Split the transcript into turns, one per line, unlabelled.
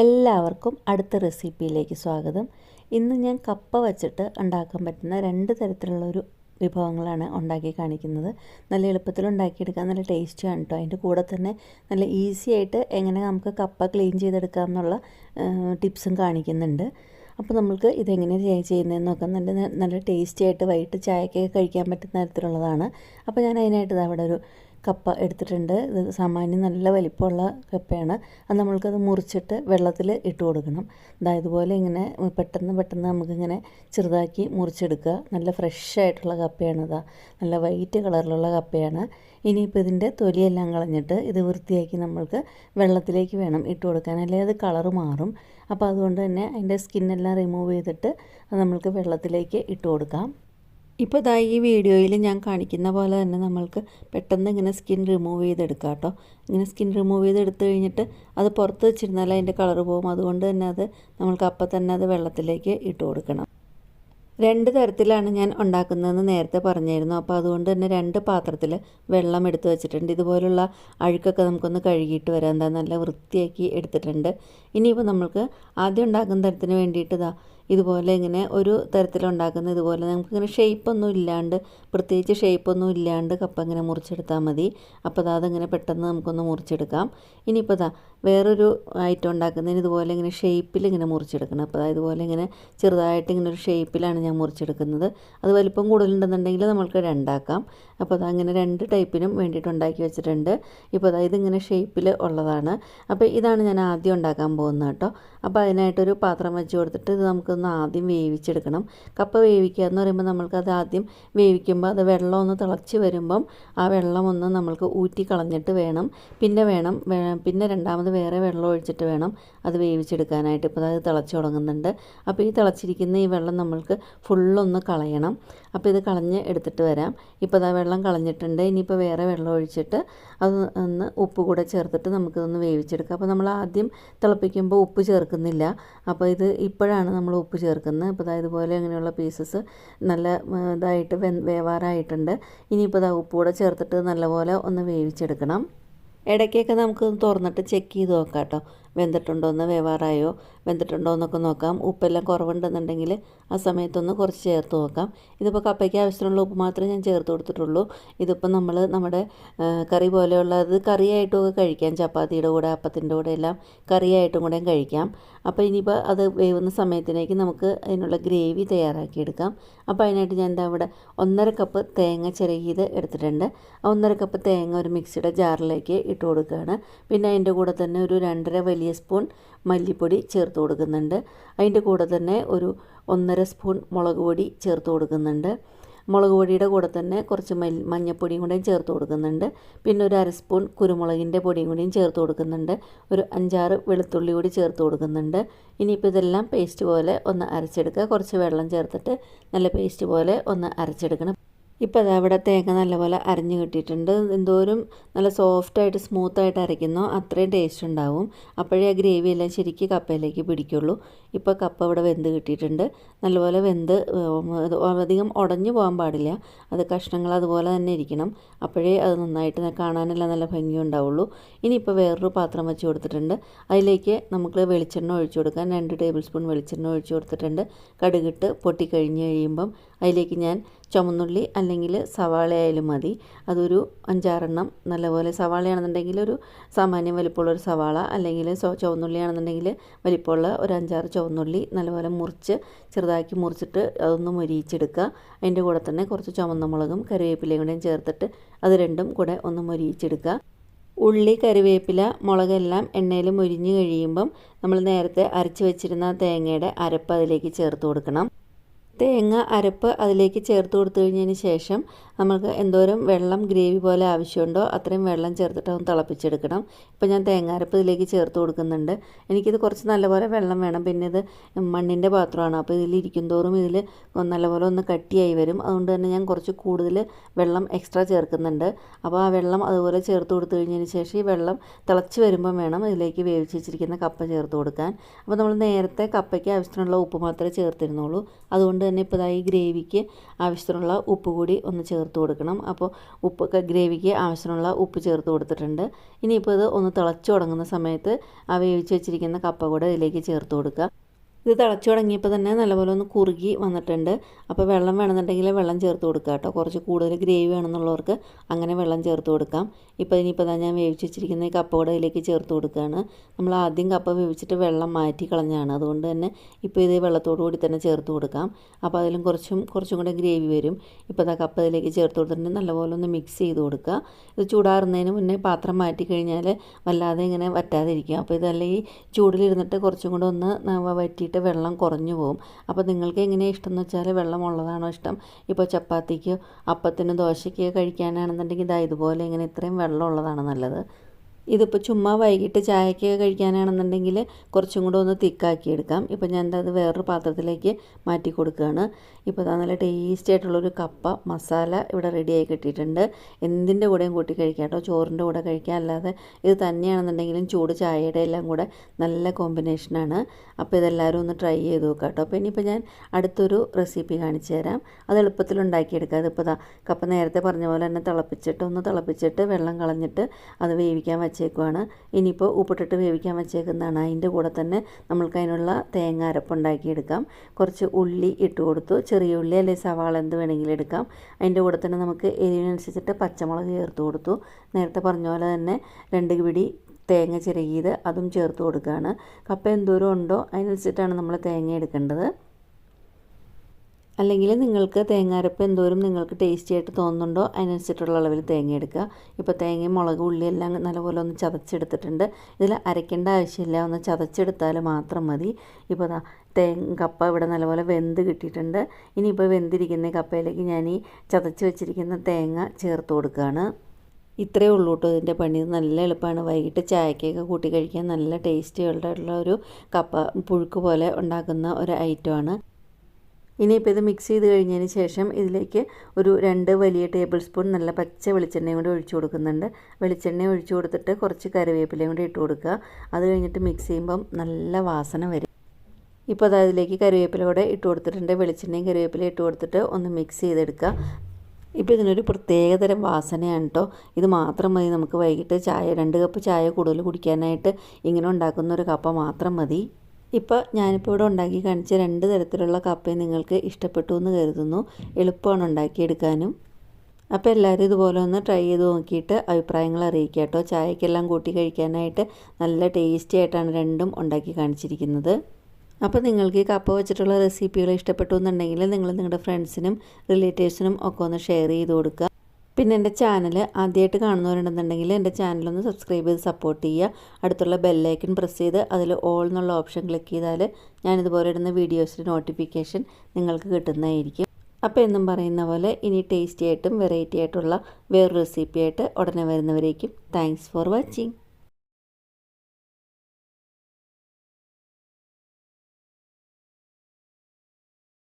എല്ലാവർക്കും അടുത്ത റെസിപ്പിയിലേക്ക് സ്വാഗതം. ഇന്ന് ഞാൻ കപ്പ വച്ചിട്ട് ഉണ്ടാക്കാൻ പറ്റുന്ന രണ്ട് തരത്തിലുള്ള ഒരു വിഭവങ്ങളാണ് ഉണ്ടാക്കി കാണിക്കുന്നത്. നല്ല എളുപ്പത്തിൽ ഉണ്ടാക്കിയെടുക്കാൻ നല്ല ടേസ്റ്റിയാണ് കേട്ടോ അതിന്റെ കൂടെ തന്നെ നല്ല ഈസി ആയിട്ട് എങ്ങനെ നമുക്ക് കപ്പ ക്ലീൻ ചെയ്തെടുക്കാം എന്നുള്ള ടിപ്സും കാണിക്കുന്നുണ്ട്. അപ്പോൾ നമ്മൾക്ക് ഇതെങ്ങനെ ചെയ്യുന്നതെന്ന് നോക്കാം. നല്ല നല്ല ടേസ്റ്റി ആയിട്ട് വൈകിട്ട് ചായക്കൊക്കെ കഴിക്കാൻ പറ്റുന്ന തരത്തിലുള്ളതാണ്. അപ്പോൾ ഞാൻ അതിനായിട്ട് അവിടെ ഒരു കപ്പ എടുത്തിട്ടുണ്ട്. ഇത് സാമാന്യം നല്ല വലിപ്പമുള്ള കപ്പയാണ്. അത് നമ്മൾക്കത് മുറിച്ചിട്ട് വെള്ളത്തിൽ ഇട്ട് കൊടുക്കണം. ഇതാ ഇതുപോലെ ഇങ്ങനെ പെട്ടെന്ന് പെട്ടെന്ന് നമുക്കിങ്ങനെ ചെറുതാക്കി മുറിച്ചെടുക്കുക. നല്ല ഫ്രഷ് ആയിട്ടുള്ള കപ്പയാണ് ഇതാ. നല്ല വൈറ്റ് കളറിലുള്ള കപ്പയാണ്. ഇനിയിപ്പോൾ ഇതിന്റെ തൊലിയെല്ലാം കളഞ്ഞിട്ട് ഇത് വൃത്തിയാക്കി നമ്മൾക്ക് വെള്ളത്തിലേക്ക് വേണം ഇട്ട് കൊടുക്കാൻ. അല്ലെങ്കിൽ അത് കളറ് മാറും. അപ്പോൾ അതുകൊണ്ട് തന്നെ അതിന്റെ സ്കിന്നെല്ലാം റിമൂവ് ചെയ്തിട്ട് അത് നമ്മൾക്ക് വെള്ളത്തിലേക്ക് ഇട്ട് കൊടുക്കാം. ഇപ്പോൾ ഇതാ ഈ വീഡിയോയിൽ ഞാൻ കാണിക്കുന്ന പോലെ തന്നെ നമ്മൾക്ക് പെട്ടെന്ന് ഇങ്ങനെ സ്കിൻ റിമൂവ് ചെയ്തെടുക്കാം കേട്ടോ. ഇങ്ങനെ സ്കിൻ റിമൂവ് ചെയ്തെടുത്ത് കഴിഞ്ഞിട്ട് അത് പുറത്ത് വെച്ചിരുന്നാൽ അതിന്റെ കളർ പോകും അതുകൊണ്ട് തന്നെ അത് നമ്മൾക്ക് അപ്പം തന്നെ അത് വെള്ളത്തിലേക്ക് ഇട്ട് കൊടുക്കണം. രണ്ട് തരത്തിലാണ് ഞാൻ ഉണ്ടാക്കുന്നതെന്ന് നേരത്തെ പറഞ്ഞിരുന്നു അപ്പോൾ അതുകൊണ്ട് തന്നെ രണ്ട് പാത്രത്തിൽ വെള്ളം എടുത്ത് വെച്ചിട്ടുണ്ട്. ഇതുപോലുള്ള അഴുക്കൊക്കെ നമുക്കൊന്ന് കഴുകിയിട്ട് വരാം. എന്താ നല്ല വൃത്തിയാക്കി എടുത്തിട്ടുണ്ട്. ഇനിയിപ്പോൾ നമ്മൾക്ക് ആദ്യം ഉണ്ടാക്കുന്ന തരത്തിന് വേണ്ടിയിട്ട് ഇതാ ഇതുപോലെ ഇങ്ങനെ ഒരു തരത്തിലുണ്ടാക്കുന്ന ഇതുപോലെ നമുക്കിങ്ങനെ ഷേപ്പൊന്നും ഇല്ലാണ്ട് പ്രത്യേകിച്ച് ഷേപ്പൊന്നും ഇല്ലാണ്ട് കപ്പ ഇങ്ങനെ മുറിച്ചെടുത്താൽ മതി. അപ്പോൾ അതാ അതിങ്ങനെ പെട്ടെന്ന് നമുക്കൊന്ന് മുറിച്ചെടുക്കാം. ഇനിയിപ്പോൾ ഇതാ വേറൊരു ഐറ്റം ഉണ്ടാക്കുന്നതിന് ഇതുപോലെ ഇങ്ങനെ ഷേപ്പിൽ ഇങ്ങനെ മുറിച്ചെടുക്കണം. അപ്പോൾ ഇതുപോലെ ഇങ്ങനെ ചെറുതായിട്ട് ഇങ്ങനെ ഒരു ഷേപ്പിലാണ് ഞാൻ മുറിച്ചെടുക്കുന്നത്. അത് വലിപ്പം കൂടുതലുണ്ടെന്നുണ്ടെങ്കിൽ നമ്മൾക്ക് രണ്ടാക്കാം. അപ്പോൾ അത് അങ്ങനെ രണ്ട് ടൈപ്പിനും വേണ്ടിയിട്ട് ഉണ്ടാക്കി വെച്ചിട്ടുണ്ട്. ഇപ്പോൾ അതായത് ഇങ്ങനെ ഷേപ്പിൽ ഉള്ളതാണ്. അപ്പോൾ ഇതാണ് ഞാൻ ആദ്യം ഉണ്ടാക്കാൻ പോകുന്നത് കേട്ടോ. അപ്പോൾ അതിനായിട്ടൊരു പാത്രം വെച്ച് കൊടുത്തിട്ട് ഇത് നമുക്കൊന്ന് ആദ്യം വേവിച്ചെടുക്കണം. കപ്പ വേവിക്കുക എന്ന് പറയുമ്പോൾ നമ്മൾക്കത് ആദ്യം വേവിക്കുമ്പോൾ അത് വെള്ളം ഒന്ന് തിളച്ച് വരുമ്പം ആ വെള്ളം ഒന്ന് നമ്മൾക്ക് ഊറ്റി കളഞ്ഞിട്ട് വേണം. പിന്നെ വേണം പിന്നെ രണ്ടാമത് വേറെ വെള്ളം ഒഴിച്ചിട്ട് വേണം അത് വേവിച്ചെടുക്കാനായിട്ട്. ഇപ്പോൾ അത് തിളച്ച് തുടങ്ങുന്നുണ്ട്. അപ്പോൾ ഈ തിളച്ചിരിക്കുന്ന ഈ വെള്ളം നമ്മൾക്ക് ഫുള്ളൊന്ന് കളയണം. അപ്പോൾ ഇത് കളഞ്ഞ് എടുത്തിട്ട് വരാം. ഇപ്പോൾ ഇതാ വെള്ളം കളഞ്ഞിട്ടുണ്ട്. ഇനിയിപ്പോൾ വേറെ വെള്ളം ഒഴിച്ചിട്ട് അത് ഒന്ന് ഉപ്പ് കൂടെ ചേർത്തിട്ട് നമുക്കിതൊന്ന് വേവിച്ചെടുക്കാം. അപ്പോൾ നമ്മൾ ആദ്യം തിളപ്പിക്കുമ്പോൾ ഉപ്പ് ചേർക്കുന്നില്ല. അപ്പോൾ ഇത് ഇപ്പോഴാണ് നമ്മൾ ഉപ്പ് ചേർക്കുന്നത്. അപ്പോൾ അതായത് ഇതുപോലെ അങ്ങനെയുള്ള പീസസ് നല്ല ഇതായിട്ട് വെ വേവാറായിട്ടുണ്ട്. ഇനിയിപ്പോൾ ഇതാ ഉപ്പ് കൂടെ ചേർത്തിട്ട് നല്ലപോലെ ഒന്ന് വേവിച്ചെടുക്കണം. ഇടയ്ക്കൊക്കെ നമുക്കൊന്ന് തുറന്നിട്ട് ചെക്ക് ചെയ്ത് നോക്കാം കേട്ടോ. വെന്തിട്ടുണ്ടോ എന്ന് വേവാറായോ വെന്തിട്ടുണ്ടോ എന്നൊക്കെ നോക്കാം. ഉപ്പെല്ലാം കുറവുണ്ടെന്നുണ്ടെങ്കിൽ ആ സമയത്തൊന്ന് കുറച്ച് ചേർത്ത് നോക്കാം. ഇതിപ്പോൾ കപ്പയ്ക്ക് ആവശ്യത്തിനുള്ള ഉപ്പ് മാത്രമേ ഞാൻ ചേർത്ത് കൊടുത്തിട്ടുള്ളൂ. ഇതിപ്പോൾ നമ്മൾ നമ്മുടെ കറി പോലെയുള്ളത് കറിയായിട്ടൊക്കെ കഴിക്കാം. ചപ്പാത്തിയുടെ കൂടെ അപ്പത്തിന്റെ കൂടെ എല്ലാം കറിയായിട്ടും കൂടെ കഴിക്കാം. അപ്പോൾ ഇനിയിപ്പോൾ അത് വേവുന്ന സമയത്തിനേക്ക് നമുക്ക് അതിനുള്ള ഗ്രേവി തയ്യാറാക്കിയെടുക്കാം. അപ്പോൾ അതിനായിട്ട് ഞാൻ എന്താ ഇവിടെ ഒന്നര കപ്പ് തേങ്ങ ചിരകിയത് എടുത്തിട്ടുണ്ട്. ഒന്നര കപ്പ് തേങ്ങ ഒരു മിക്സിയുടെ ജാറിലേക്ക് ഇട്ട് കൊടുക്കുകയാണ്. പിന്നെ അതിന്റെ കൂടെ തന്നെ ഒരു രണ്ടര വലിയ സ്പൂൺ മല്ലിപ്പൊടി ചേർത്ത് കൊടുക്കുന്നുണ്ട്. അതിന്റെ കൂടെ തന്നെ ഒരു ഒന്നര സ്പൂൺ മുളക് പൊടി ചേർത്ത് കൊടുക്കുന്നുണ്ട്. മുളക് പൊടിയുടെ കൂടെ തന്നെ കുറച്ച് മൽ മഞ്ഞൾപ്പൊടിയും കൂടെയും ചേർത്ത് കൊടുക്കുന്നുണ്ട്. പിന്നെ ഒരു അര സ്പൂൺ കുരുമുളകിന്റെ പൊടിയും കൂടിയും ചേർത്ത് കൊടുക്കുന്നുണ്ട്. ഒരു അഞ്ചാറ് വെളുത്തുള്ളി കൂടി ചേർത്ത് കൊടുക്കുന്നുണ്ട്. ഇനിയിപ്പോൾ ഇതെല്ലാം പേസ്റ്റ് പോലെ ഒന്ന് അരച്ചെടുക്കുക. കുറച്ച് വെള്ളം ചേർത്തിട്ട് നല്ല പേസ്റ്റ് പോലെ ഒന്ന് അരച്ചെടുക്കണം. ഇപ്പോൾ അത് അവിടെ തേങ്ങ നല്ലപോലെ അരഞ്ഞു കിട്ടിയിട്ടുണ്ട്. എന്തോരം നല്ല സോഫ്റ്റായിട്ട് സ്മൂത്തായിട്ട് അരയ്ക്കുന്നോ. അത്രയും ടേസ്റ്റ് ഉണ്ടാവും. അപ്പോഴേ ആ ഗ്രേവി എല്ലാം ശരിക്കും കപ്പയിലേക്ക് പിടിക്കുള്ളൂ. ഇപ്പോൾ കപ്പ ഇവിടെ വെന്ത് കിട്ടിയിട്ടുണ്ട്. നല്ലപോലെ വെന്ത് അധികം ഉടഞ്ഞു പോകാൻ പാടില്ല. അത് കഷ്ണങ്ങൾ അതുപോലെ തന്നെ ഇരിക്കണം. അപ്പോഴേ അത് നന്നായിട്ട് കാണാനെല്ലാം നല്ല ഭംഗി ഉണ്ടാവുള്ളൂ. ഇനിയിപ്പോൾ വേറൊരു പാത്രം വെച്ച് കൊടുത്തിട്ടുണ്ട്. അതിലേക്ക് നമുക്ക് വെളിച്ചെണ്ണ ഒഴിച്ചു കൊടുക്കാൻ രണ്ട് ടേബിൾ സ്പൂൺ വെളിച്ചെണ്ണ ഒഴിച്ചു കൊടുത്തിട്ടുണ്ട്. കടുകിട്ട് പൊട്ടിക്കഴിഞ്ഞ് കഴിയുമ്പം അതിലേക്ക് ഞാൻ ചുമന്നുള്ളി അല്ലെങ്കിൽ സവാള ആയാലും മതി. അതൊരു അഞ്ചാറെണ്ണം നല്ലപോലെ സവാളയാണെന്നുണ്ടെങ്കിൽ ഒരു സാമാന്യം വലിപ്പമുള്ള ഒരു സവാള അല്ലെങ്കിൽ ചുവന്നുള്ളി ആണെന്നുണ്ടെങ്കിൽ വലിപ്പമുള്ള ഒരു അഞ്ചാറ് ചുവന്നുള്ളി നല്ലപോലെ മുറിച്ച് ചെറുതാക്കി മുറിച്ചിട്ട് അതൊന്ന് മൊരിയിച്ചെടുക്കുക. അതിന്റെ കൂടെ തന്നെ കുറച്ച് ചുമന്ന മുളകും കറിവേപ്പിലയും കൂടെയും ചേർത്തിട്ട് അത് രണ്ടും കൂടെ ഒന്ന് മൊരിയിച്ചെടുക്കുക. ഉള്ളി കറിവേപ്പില മുളകെല്ലാം എണ്ണയിൽ മുരിഞ്ഞ് കഴിയുമ്പം നമ്മൾ നേരത്തെ അരച്ച് വെച്ചിരുന്ന തേങ്ങയുടെ അരപ്പ് അതിലേക്ക് ചേർത്ത് കൊടുക്കണം. തേങ്ങ അരപ്പ് അതിലേക്ക് ചേർത്ത് കൊടുത്തു കഴിഞ്ഞതിന് ശേഷം നമുക്ക് എന്തോരം വെള്ളം ഗ്രേവി പോലെ ആവശ്യമുണ്ടോ അത്രയും വെള്ളം ചേർത്തിട്ട് ഒന്ന് തിളപ്പിച്ചെടുക്കണം. ഇപ്പോൾ ഞാൻ തേങ്ങാരപ്പ് ഇതിലേക്ക് ചേർത്ത് കൊടുക്കുന്നുണ്ട്. എനിക്കിത് കുറച്ച് നല്ലപോലെ വെള്ളം വേണം. പിന്നെ ഇത് മണ്ണിന്റെ പാത്രമാണ്. അപ്പോൾ ഇതിലിരിക്കും തോറും ഇതിൽ നല്ലപോലെ ഒന്ന് കട്ടിയായി വരും. അതുകൊണ്ട് തന്നെ ഞാൻ കുറച്ച് കൂടുതൽ വെള്ളം എക്സ്ട്രാ ചേർക്കുന്നുണ്ട്. അപ്പോൾ ആ വെള്ളം അതുപോലെ ചേർത്ത് കൊടുത്തു കഴിഞ്ഞതിന് ശേഷം ഈ വെള്ളം തിളച്ച് വരുമ്പം വേണം ഇതിലേക്ക് വേവിച്ച് വെച്ചിരിക്കുന്ന കപ്പ ചേർത്ത് കൊടുക്കാൻ. അപ്പോൾ നമ്മൾ നേരത്തെ കപ്പയ്ക്ക് ആവശ്യത്തിനുള്ള ഉപ്പ് മാത്രമേ ചേർത്തിരുന്നുള്ളൂ. അതുകൊണ്ട് തന്നെ ഇപ്പോൾ ഈ ഗ്രേവിക്ക് ആവശ്യത്തിനുള്ള ഉപ്പ് കൂടി ഒന്ന് ചേർത്ത് ചേർത്ത് കൊടുക്കണം. അപ്പോൾ ഉപ്പൊക്കെ ഗ്രേവിക്ക് ആവശ്യമുള്ള ഉപ്പ് ചേർത്ത് കൊടുത്തിട്ടുണ്ട്. ഇനിയിപ്പോൾ ഇത് ഒന്ന് തിളച്ചു തുടങ്ങുന്ന സമയത്ത് ആ വേവിച്ച് വെച്ചിരിക്കുന്ന കപ്പ കൂടെ ഇതിലേക്ക് ചേർത്ത് കൊടുക്കുക. ഇത് തിളച്ചു തുടങ്ങിയപ്പോൾ തന്നെ നല്ലപോലെ ഒന്ന് കുറുകി വന്നിട്ടുണ്ട്. അപ്പോൾ വെള്ളം വേണമെന്നുണ്ടെങ്കിൽ വെള്ളം ചേർത്ത് കൊടുക്കുക കേട്ടോ. കുറച്ച് കൂടുതൽ ഗ്രേവി വേണമെന്നുള്ളവർക്ക് അങ്ങനെ വെള്ളം ചേർത്ത് കൊടുക്കാം. ഇപ്പോൾ ഇനിയിപ്പോൾ തന്നെ ഞാൻ വേവിച്ച് വെച്ചിരിക്കുന്ന ഈ കപ്പ കൂടെ ഇതിലേക്ക് ചേർത്ത് കൊടുക്കുകയാണ് നമ്മൾ ആദ്യം കപ്പ വേവിച്ചിട്ട് വെള്ളം മാറ്റി കളഞ്ഞാണ്. അതുകൊണ്ട് തന്നെ ഇപ്പോൾ ഇത് വെള്ളത്തോടു കൂടി തന്നെ ചേർത്ത് കൊടുക്കാം. അപ്പോൾ അതിലും കുറച്ചും കുറച്ചും കൂടെ ഗ്രേവി വരും. ഇപ്പോൾ ഇതാ കപ്പ ഇതിലേക്ക് ചേർത്ത് കൊടുത്തിട്ട് നല്ലപോലെ ഒന്ന് മിക്സ് ചെയ്ത് കൊടുക്കുക. ഇത് ചൂടാറുന്നതിന് മുന്നേ പാത്രം മാറ്റി കഴിഞ്ഞാൽ വല്ലാതെ ഇങ്ങനെ വറ്റാതിരിക്കും. അപ്പോൾ ഇതല്ലെങ്കിൽ ചൂടിലിരുന്നിട്ട് കുറച്ചും കൂടെ ഒന്ന് വറ്റിയിട്ട് വെള്ളം കുറഞ്ഞു പോകും അപ്പോൾ നിങ്ങൾക്ക് എങ്ങനെയാണ് ഇഷ്ടം എന്ന് വെച്ചാൽ വെള്ളമുള്ളതാണോ ഇഷ്ടം? ഇപ്പോൾ ചപ്പാത്തിക്ക് അപ്പത്തിന് ദോശയ്ക്കോ കഴിക്കാനാണെന്നുണ്ടെങ്കിൽ ഇതാ ഇതുപോലെ ഇങ്ങനെ ഇത്രയും വെള്ളമുള്ളതാണ് നല്ലത്. ഇതിപ്പോൾ ചുമ്മാ വൈകിട്ട് ചായക്ക് കഴിക്കാനാണെന്നുണ്ടെങ്കിൽ കുറച്ചും കൂടെ ഒന്ന് തിക്കാക്കി എടുക്കാം. ഇപ്പോൾ ഞാൻ അത് വേറൊരു പാത്രത്തിലേക്ക് മാറ്റി കൊടുക്കുകയാണ്. ഇപ്പോൾ നല്ല ടേസ്റ്റി ആയിട്ടുള്ളൊരു കപ്പ മസാല ഇവിടെ റെഡിയായി കിട്ടിയിട്ടുണ്ട്. എന്തിന്റെ കൂടെയും കൂട്ടി കഴിക്കാം കേട്ടോ. ചോറിന്റെ കൂടെ കഴിക്കാം. അല്ലാതെ ഇത് തന്നെയാണെന്നുണ്ടെങ്കിലും ചൂട് ചായയുടെ എല്ലാം കൂടെ നല്ല കോമ്പിനേഷനാണ് അപ്പോൾ ഇതെല്ലാവരും ഒന്ന് ട്രൈ ചെയ്ത് നോക്കാം കേട്ടോ. അപ്പോൾ ഇനിയിപ്പോൾ ഞാൻ അടുത്തൊരു റെസിപ്പി കാണിച്ചു തരാം. അത് എളുപ്പത്തിൽ ഉണ്ടാക്കിയെടുക്കാം. അതിപ്പോൾ ഇതാ കപ്പ നേരത്തെ പറഞ്ഞ പോലെ തന്നെ തിളപ്പിച്ചിട്ട് ഒന്ന് തിളപ്പിച്ചിട്ട് വെള്ളം കളഞ്ഞിട്ട് അത് വേവിക്കാൻ വെച്ചേക്കുവാണ്. ഇനിയിപ്പോൾ ഉപ്പിട്ടിട്ട് വേവിക്കാൻ വെച്ചേക്കുന്നതാണ്. അതിന്റെ കൂടെ തന്നെ നമ്മൾക്ക് അതിനുള്ള തേങ്ങ അരപ്പുണ്ടാക്കിയെടുക്കാം കുറച്ച് ഉള്ളി ഇട്ട് കൊടുത്തു. ചെറിയ ഉള്ളി അല്ലെങ്കിൽ സവാള എന്ത് വേണമെങ്കിലും എടുക്കാം. അതിന്റെ കൂടെ തന്നെ നമുക്ക് എരിവിനനുസരിച്ചിട്ട് പച്ചമുളക് ചേർത്ത് കൊടുത്തു. നേരത്തെ പറഞ്ഞ പോലെ തന്നെ രണ്ട് പിടി തേങ്ങ ചിരകിയത് അതും ചേർത്ത് കൊടുക്കുകയാണ്. കപ്പ എന്തോരം ഉണ്ടോ അതിനനുസരിച്ചിട്ടാണ് നമ്മൾ തേങ്ങ എടുക്കേണ്ടത്. അല്ലെങ്കിൽ നിങ്ങൾക്ക് തേങ്ങാരപ്പ് എന്തോരം നിങ്ങൾക്ക് ടേസ്റ്റി ആയിട്ട് തോന്നുന്നുണ്ടോ അതിനനുസരിച്ചിട്ടുള്ള അളവിൽ തേങ്ങ എടുക്കുക. ഇപ്പോൾ തേങ്ങയും മുളക് ഉള്ളി എല്ലാം നല്ലപോലെ ഒന്ന് ചതച്ചെടുത്തിട്ടുണ്ട്. ഇതിൽ അരയ്ക്കേണ്ട ആവശ്യമില്ല. ഒന്ന് ചതച്ചെടുത്താൽ മാത്രം മതി. ഇപ്പോൾ തേങ്ങ കപ്പ ഇവിടെ നല്ലപോലെ വെന്ത് കിട്ടിയിട്ടുണ്ട്. ഇനിയിപ്പോൾ വെന്തിരിക്കുന്ന കപ്പയിലേക്ക് ഞാൻ ഈ ചതച്ച് വെച്ചിരിക്കുന്ന തേങ്ങ ചേർത്ത് കൊടുക്കുകയാണ്. ഇത്രയേ ഉള്ളൂ കേട്ടോ ഇതിന്റെ പണി. നല്ല എളുപ്പമാണ്. വൈകിട്ട് ചായക്കൊക്കെ കൂട്ടി കഴിക്കാൻ നല്ല ടേസ്റ്റി ഉള്ള ഒരു കപ്പ പുഴുക്ക് പോലെ ഉണ്ടാക്കുന്ന ഒരു ഐറ്റമാണ് ഇനിയിപ്പോൾ ഇത് മിക്സ് ചെയ്ത് കഴിഞ്ഞതിന് ശേഷം ഇതിലേക്ക് ഒരു രണ്ട് വലിയ ടേബിൾ സ്പൂൺ നല്ല പച്ച വെളിച്ചെണ്ണയും കൂടി ഒഴിച്ചു കൊടുക്കുന്നുണ്ട്. വെളിച്ചെണ്ണ ഒഴിച്ചു കൊടുത്തിട്ട് കുറച്ച് കറിവേപ്പിലയും കൂടി ഇട്ട് കൊടുക്കുക. അത് കഴിഞ്ഞിട്ട് മിക്സ് ചെയ്യുമ്പം നല്ല വാസന വരും. ഇപ്പോൾ അത് അതിലേക്ക് കറിവേപ്പില കൂടെ ഇട്ട് കൊടുത്തിട്ടുണ്ട്. വെളിച്ചെണ്ണയും കറിവേപ്പിലയും ഇട്ട് കൊടുത്തിട്ട് ഒന്ന് മിക്സ് ചെയ്തെടുക്കുക. ഇപ്പോൾ ഇതിനൊരു പ്രത്യേകതരം വാസനയാണ് കേട്ടോ ഇത് മാത്രം മതി. നമുക്ക് വൈകിട്ട് ചായ രണ്ട് കപ്പ് ചായ കൂടുതൽ കുടിക്കാനായിട്ട് ഇങ്ങനെ ഉണ്ടാക്കുന്ന ഒരു കപ്പ മാത്രം മതി. ഇപ്പോൾ ഞാനിപ്പോൾ ഇവിടെ ഉണ്ടാക്കി കാണിച്ച രണ്ട് തരത്തിലുള്ള കപ്പയും നിങ്ങൾക്ക് ഇഷ്ടപ്പെട്ടു എന്ന് കരുതുന്നു. എളുപ്പമാണ് ഉണ്ടാക്കിയെടുക്കാനും. അപ്പോൾ എല്ലാവരും ഇതുപോലെ ഒന്ന് ട്രൈ ചെയ്ത് നോക്കിയിട്ട് അഭിപ്രായങ്ങൾ അറിയിക്കുക കേട്ടോ. ചായക്കെല്ലാം കൂട്ടി കഴിക്കാനായിട്ട് നല്ല ടേസ്റ്റി ആയിട്ടാണ് രണ്ടും ഉണ്ടാക്കി കാണിച്ചിരിക്കുന്നത്. അപ്പോൾ നിങ്ങൾക്ക് ഈ കപ്പ വെച്ചിട്ടുള്ള റെസിപ്പികൾ ഇഷ്ടപ്പെട്ടു എന്നുണ്ടെങ്കിൽ നിങ്ങൾ നിങ്ങളുടെ ഫ്രണ്ട്സിനും റിലേറ്റീവ്സിനും ഒക്കെ ഒന്ന് ഷെയർ ചെയ്ത് കൊടുക്കുക. പിന്നെ എന്റെ ചാനൽ ആദ്യമായിട്ട് കാണുന്നവരുണ്ടെന്നുണ്ടെങ്കിൽ എന്റെ ചാനലൊന്ന് സബ്സ്ക്രൈബ് ചെയ്ത് സപ്പോർട്ട് ചെയ്യുക. അടുത്തുള്ള ബെല്ലൈക്കൺ പ്രസ് ചെയ്ത് അതിൽ ഓൾ എന്നുള്ള ഓപ്ഷൻ ക്ലിക്ക് ചെയ്താൽ ഞാനിതുപോലെ ഇടുന്ന വീഡിയോസിന്റെ നോട്ടിഫിക്കേഷൻ നിങ്ങൾക്ക് കിട്ടുന്നതായിരിക്കും. അപ്പോൾ എന്നും പറയുന്ന പോലെ ഇനി ടേസ്റ്റി ആയിട്ടും വെറൈറ്റി ആയിട്ടുള്ള വേറൊരു റെസിപ്പി ആയിട്ട് ഉടനെ വരുന്നവരേക്കും. Thanks for watching